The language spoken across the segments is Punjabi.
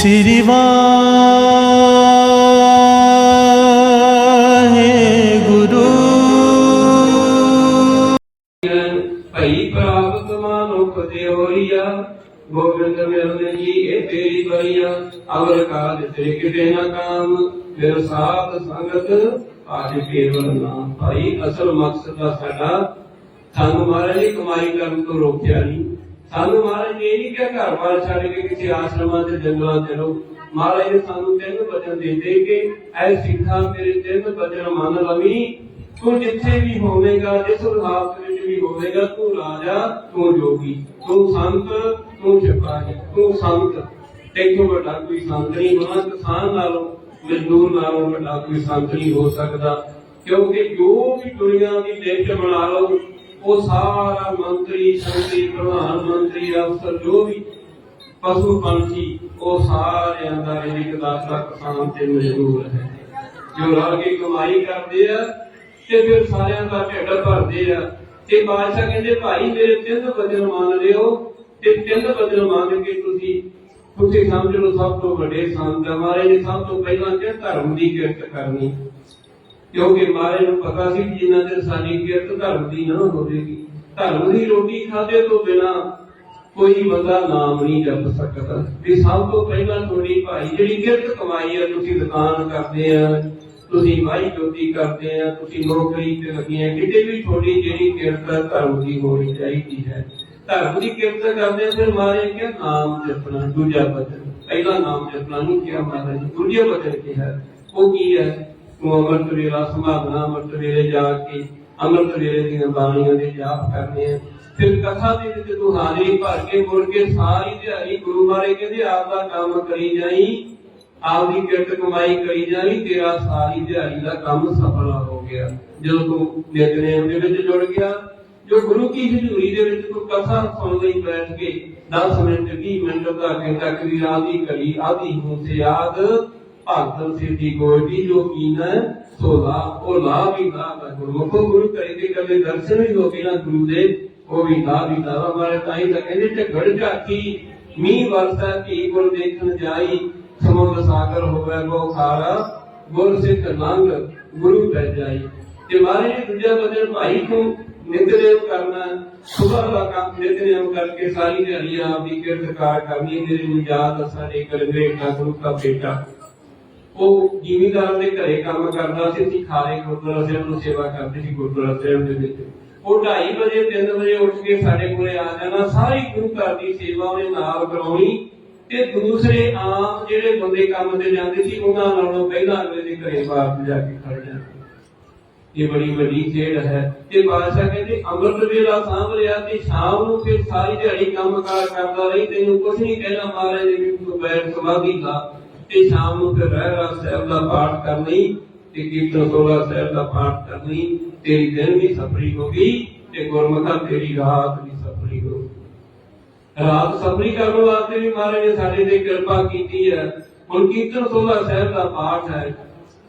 ਸ੍ਰੀ ਵਾਹਿਗੁਰੂ ਭਈ ਪ੍ਰਾਪਤ ਮਾਨੁਖ ਦਿਓਰੀਆ ਗੋਬਿੰਦ ਮਿਲਨ ਜੀ ਇਹ ਤੇਰੀ ਬਰੀਆ ਅਵਰ ਕਾਜ ਤੇ ਕਿਤੇ ਨਾ ਕਾਮ, ਫਿਰ ਸਾਧ ਸੰਗਤ ਆਜ ਕੇਵਲ ਨਾਮ। ਭਾਈ ਅਸਲ ਮਕਸਦ ਦਾ ਸਾਡਾ ਸਾਨੂੰ ਮਹਾਰਾਜ ਨੇ ਕਮਾਈ ਕਰਨ ਤੋਂ ਰੋਕਿਆ ਨਹੀਂ। ਸਾਨੂੰ ਮਹਾਰਾਜ ਨੇ ਇਹ ਨਹੀਂ ਕਿਹਾ ਘਰ ਬਾਰ ਛੱਡ ਕੇ ਕਿਸੇ ਆਸ਼ਰਮਾਂ ਤੇ ਜੰਗਲਾਂ ਚ ਰਹੋ। ਮਹਾਰਾਜ ਨੇ ਸਾਨੂੰ ਤਿੰਨ ਵਚਨ ਦਿੱਤੇ ਕਿ ਐ ਸਿੱਖਾ ਮੇਰੇ ਤਿੰਨ ਵਚਨ ਮੰਨ ਲਵੀ। ਤੂੰ ਜਿੱਥੇ ਵੀ ਹੋਵੇਗਾ, ਜਿਸ ਹਾਲਤ ਵਿੱਚ ਵੀ ਹੋਵੇਗਾ, ਤੂੰ ਰਾਜਾ, ਤੂੰ ਜੋਗੀ। ਤੂੰ ਸੰਤ, ਤੂੰ ਸਿਪਾਹੀ। ਤੂੰ ਸੰਤ। ਤੈਨੂੰ ਵੱਡਾ ਕੋਈ ਸੰਤ ਨਹੀਂ ਹੋਣਾ, ਕਿਸਾਨ ਨਾਲੋਂ, ਮਜ਼ਦੂਰ ਨਾਲੋਂ ਵੱਡਾ ਕੋਈ ਸੰਤ ਨਹੀਂ ਹੋ ਸਕਦਾ। ਕਿਉਂਕਿ ਜੋ ਵੀ ਦੁਨੀਆ ਦੀ ਦੇਸ਼ ਬਣਾ ਲਓ ਉਹ ਸਾਰਾ ਮੰਤਰੀ ਸੰਤਰੀ ਪ੍ਰਧਾਨ ਮੰਤਰੀ, ਅਫਸਰ, ਜੋ ਵੀ ਪਸ਼ੂ ਪੰਛੀ, ਉਹ ਸਾਰਿਆਂ ਦਾ ਇੱਕ ਦਾਤਾ ਕਿਸਾਨ ਤੇ ਮਜ਼ਦੂਰ ਹੈ। ਜੋ ਰਲ ਕੇ ਕਮਾਈ ਕਰਦੇ ਆ ਤੇ ਫਿਰ ਸਾਰਿਆਂ ਦਾ ਢਿੱਡ ਭਰਦੇ ਆ। ਤੇ ਬਾਦਸ਼ਾਹ ਕਹਿੰਦੇ, ਭਾਈ, ਮੇਰੇ ਤਿੰਨ ਵਚਨ ਮੰਨ ਲਿਓ ਤੇ ਤਿੰਨ ਵਚਨ ਮੰਨ ਕੇ ਤੁਸੀਂ ਤੁਸੀਂ ਸਮਝ ਲਓ, ਸਭ ਤੋਂ ਵੱਡੇ ਸੰਤ ਮਹਾਰਾਜ ਨੇ ਸਭ ਤੋਂ ਪਹਿਲਾਂ ਕਿ ਧਰਮ ਦੀ ਕਿਰਤ ਕਰਨੀ। ਕਿਉਂਕਿ ਮਹਾਰਾਜ ਨੂੰ ਪਤਾ ਸੀ ਕਿ ਜਿੰਨਾ ਚਿਰ ਸਾਡੀ ਕਿਰਤ ਧਰਮ ਦੀ ਨਾ ਹੋਵੇਗੀ ਧਰਮ ਦੀ ਰੋਟੀ ਖਾਦੇ ਤੋਂ ਬਿਨਾ ਕੋਈ ਬੰਦਾ ਨਾਮ ਨਹੀਂ ਜਪ ਸਕਦਾ। ਵੀ ਸਭ ਤੋਂ ਪਹਿਲਾਂ ਤੁਹਾਡੀ ਭਾਈ ਜਿਹੜੀ ਕਿਰਤ ਕਮਾਈ ਆ, ਤੁਸੀਂ ਦੁਕਾਨ ਕਰਦੇ ਆ, ਤੁਸੀਂ ਵਾਹੀ ਜੋਤੀ ਕਰਦੇ ਆ, ਤੁਸੀਂ ਨੌਕਰੀ ਤੇ ਲੱਗੇ ਆ ਕਿਤੇ ਵੀ ਤੁਹਾਡੀ ਜਿਹੜੀ ਕਿਰਤ ਧਰਮ ਦੀ ਹੋਣੀ ਚਾਹੀਦੀ ਹੈ। ਧਰਮ ਦੀ ਕਿਰਤ ਕਰਦੇ ਆ, ਫਿਰ ਮਾਰੇ ਕਿ ਨਾਮ ਜਪਣਾ, ਦੂਜਾ ਬਚਨ। ਪਹਿਲਾ ਨਾਮ ਜਪਣਾ ਨੂੰ ਕਿਹਾ ਮਹਾਰਾਜ ਨੇ। ਦੂਜਾ ਬਚਨ ਕਿਹਾ। ਉਹ ਕੀ ਹੈ? ਤੂੰ ਅੰਮ੍ਰਿਤ ਵੇਲਾ ਸੰਭਾਲਣਾ ਅੰਮ੍ਰਿਤ ਵੇਲੇ ਜਾ ਕੇ ਅੰਮ੍ਰਿਤ ਵੇਲੇ ਦੀਆਂ ਬਾਣੀਆਂ ਦੇ ਜਾਪ ਕਰਨੇ ਆ ਫਿਰ ਕਥਾ ਦੇ ਵਿੱਚ ਤੂੰ ਹਾਜ਼ਰੀ ਭਰ ਕੇ ਮੁੜ ਕੇ ਸਾਰੀ ਦਿਹਾੜੀ ਗੁਰੂ ਮਾਰੇ ਕਹਿੰਦੇ, ਆਪ ਦਾ ਕੰਮ ਕਰੀ ਜਾਈ, ਆਪ ਦੀ ਕਿਰਤ ਕਮਾਈ ਕਰੀ ਜਾਈ, ਤੇਰਾ ਸਾਰੀ ਦਿਹਾੜੀ ਦਾ ਕੰਮ ਸਫਲ ਹੋ ਗਿਆ। ਜਦੋਂ ਤੂੰ ਨਿਤਨੇਮ ਦੇ ਵਿੱਚ ਜੁੜ ਗਿਆ, ਜੋ ਗੁਰੂ ਕੀ ਹਜ਼ੂਰੀ ਦੇ ਵਿੱਚ ਤੂੰ ਕਥਾ ਸੁਣ ਲਈ ਬੈਠ ਕੇ 10 ਮਿੰਟ 20 ਮਿੰਟ ਦਾ ਕਹਿੰਦਾ ਕਰੀ ਆਦੀ ਕਲੀ, ਆਦੀ ਨੂੰ ਸੇ ਯਾਦ ਭਗਤ ਸਿੱਧੀ ਗੋਡੀ ਜੋ ਕੀਨਾ ਸੋ ਉਹ ਲਾ ਵੀ ਲਾ ਦਾ ਗੁਰਮੁਖੋ ਗੁਰੂ ਕਰੇ ਦੇ ਕੱਲੇ ਦਰਸ਼ਨ ਵੀ ਹੋ ਗਏ ਗੁਰੂ ਦੇ। ਉਹ ਵੀ ਲਾ ਵੀ ਲਾ ਮਾਰੇ ਤਾਈ ਤਾਂ ਕਹਿੰਦੇ ਝਗੜ ਝਾਕੀ, ਮੀਂਹ ਵਰਸਾ ਕੀ ਗੁਰ ਦੇਖਣ ਜਾਈ। ਸਮੁੰਦਰ ਸਾਗਰ ਹੋਵੇ ਗੋ ਗੁਰ ਸਿੱਖ ਲੰਘ ਗੁਰੂ ਪੈ ਜਾਈ। ਤੇ ਮਾਰੇ, ਦੂਜਾ ਬਚਨ ਭਾਈ ਤੂੰ ਨਿੰਦਨੇਮ ਕਰਨਾ। ਸੁਬਹ ਦਾ ਕੰਮ ਨਿੰਦਨੇਮ ਕਰਕੇ ਸਾਰੀ ਦਿਹਾੜੀ ਆਪ ਦੀ ਕਿਰਤ ਕਾਰ ਕਰਨੀ। ਮੇਰੇ ਨੂੰ ਯਾਦ ਸਾਡੇ ਕਰਵੇ ਦਾ ਗੁਰੂ ਦਾ ਬੇਟਾ। ਉਹ ਜ਼ਿਮੀਦਾਰ ਦੇ ਘਰੇ ਕੰਮ ਕਰਦਾ ਸੀ, ਅਸੀਂ ਖਾਰੇ ਗੁਰਦੁਆਰਾ ਸਾਹਿਬ ਨੂੰ ਸੇਵਾ ਕਰਦੇ ਸੀ, ਗੁਰਦੁਆਰਾ ਸਾਹਿਬ ਦੇ ਵਿੱਚ। ਉਹ 2:30 ਵਜੇ 3 ਵਜੇ ਉੱਠ ਕੇ ਸਾਡੇ ਕੋਲੇ ਆ ਜਾਣਾ, ਸਾਰੀ ਗੁਰੂ ਘਰ ਦੀ ਸੇਵਾ ਉਹਨੇ ਨਾਲ ਕਰਾਉਣੀ। ਤੇ ਦੂਸਰੇ ਆਮ ਜਿਹੜੇ ਬੰਦੇ ਕੰਮ ਤੇ ਜਾਂਦੇ ਸੀ, ਉਹਨਾਂ ਨਾਲੋਂ ਪਹਿਲਾਂ ਅਗਲੇ ਦੇ ਘਰੇ ਬਾਹਰ ਜਾ ਕੇ ਖੜ ਜਾਣਾ ਇਹ ਬੜੀ ਵੱਡੀ ਖੇਡ ਹੈ। ਤੇ ਬਾਦਸ਼ਾਹ ਕਹਿੰਦੇ, ਅੰਮ੍ਰਿਤ ਵੇਲਾ ਸਾਂਭ ਲਿਆ ਤੇ ਸ਼ਾਮ ਨੂੰ ਫਿਰ ਸਾਰੀ ਦਿਹਾੜੀ ਕੰਮ ਕਾਰ ਕਰਦਾ ਰਹੀ, ਤੈਨੂੰ ਕੁਝ ਨਹੀਂ ਕਹਿਣਾ ਮਹਾਰਾਜ ਨੇ ਵੀ ਤੂੰ ਬੈਠ ਸਮਾਧੀ ਲਾ ਤੇ ਸ਼ਾਮ ਨੂੰ ਫਿਰ ਰਹਿ ਸਾਹਿਬ ਦਾ ਪਾਠ ਕਰਨੀ ਤੇ ਕੀਰਤਨ ਸੋਲਾ ਸਾਹਿਬ ਦਾ ਪਾਠ ਕਰਨੀ, ਤੇਰੀ ਦਿਨ ਵੀ ਸਫਰੀ ਹੋ ਗਈ ਤੇ ਗੁਰਮਖਾ ਤੇਰੀ ਰਾਤ ਵੀ ਸਫਰੀ ਹੋ ਰਾਤ ਸਫਰੀ ਕਰਨ ਵਾਸਤੇ ਵੀ ਮਹਾਰਾਜ ਨੇ ਸਾਡੇ ਤੇ ਕਿਰਪਾ ਕੀਤੀ ਹੈ। ਹੁਣ ਕੀਰਤਨ ਸੋਲਾ ਸਾਹਿਬ ਦਾ ਪਾਠ ਹੈ।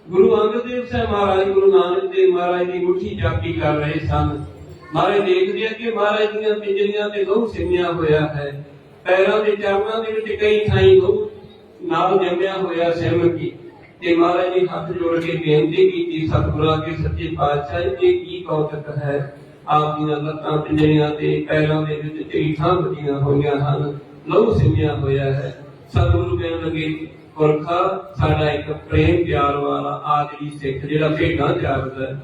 ਗੁਰੂ ਅੰਗਦ ਦੇਵ ਸਾਹਿਬ ਮਹਾਰਾਜ, ਗੁਰੂ ਨਾਨਕ ਦੇਵ ਮਹਾਰਾਜ ਦੀ ਮੁੱਠੀ ਜਾਪੀ ਕਰ ਰਹੇ ਸਨ। ਮਹਾਰਾਜ ਦੇਖਦੇ ਆ ਕਿ ਮਹਾਰਾਜ ਦੀਆਂ ਪਿੰਜਰੀਆਂ ਤੇ ਲਹੂ ਸਿੰਮਿਆ ਹੋਇਆ ਹੈ। ਪੈਰਾਂ ਦੇ ਚਰਨਾਂ ਦੇ ਵਿੱਚ ਕਈ ਥਾਈਂ ਲਹੂ ਨਾਲ ਜੰਮਿਆ ਹੋਇਆ ਸਿਮ ਤੇ ਮਹਾਰਾਜ ਨੇ ਹੱਥ ਜੋੜ ਕੇ ਬੇਨਤੀ ਕੀਤੀ, ਸਤਿਗੁਰਾਂ ਕੇ ਸੱਚੇ ਪਾਤਸ਼ਾਹ ਜੀ ਕੀ ਕੌਤਕ ਹੈ? ਆਪ ਦੀਆਂ ਲੱਤਾਂ ਪਿੰਜਰੀਆਂ ਤੇ ਪੈਰਾਂ ਦੇ ਵਿੱਚ ਢੀਠਾਂ ਬੱਜੀਆਂ ਹੋਈਆਂ ਹਨ, ਲਹੂ ਸਿੰਮਿਆ ਹੋਇਆ ਹੈ। ਸਤਿਗੁਰੂ ਕਹਿਣ ਲੱਗੇ, ਪੁਰਖਾ, ਸਾਡਾ ਇੱਕ ਪ੍ਰੇਮ ਪਿਆਰ ਵਾਲਾ ਆਦਰੀ ਸਿੱਖ ਜਿਹੜਾ ਭੇਡਾਂ ਚਾਰਦਾ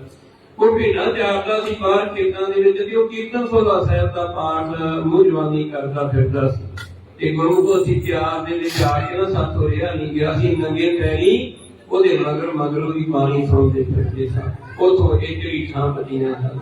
ਉਹ ਭੇਡਾਂ ਚਾਰਦਾ ਸੀ, ਬਾਹਰ ਖੇਤਾਂ ਦੇ ਵਿੱਚ ਤੇ ਉਹ ਕੀਰਤਨ ਸੋਲਾ ਸਾਹਿਬ ਦਾ ਪਾਠ, ਮੂੰਹ ਜਵਾਨੀ ਕਰਦਾ ਫਿਰਦਾ ਸੀ। ਤੇ ਗੁਰੂ ਕੋ ਅਸੀਂ ਪਿਆਰ ਦੇ ਵਿੱਚ ਆ ਕੇ ਨਾ ਸਾਥੋਂ ਰਿਹਾ ਨਹੀਂ ਗਿਆ ਸੀ ਨੰਗੇ ਪੈਰੀ ਉਹਦੇ ਮਗਰ ਮਗਰ ਉਹਦੀ ਬਾਣੀ ਸੁਣਦੇ ਫਿਰਦੇ ਸਾਂ। ਉਥੋਂ ਇਹ ਜਿਹੜੀ ਥਾਂ ਬਦੀਆਂ ਹਨ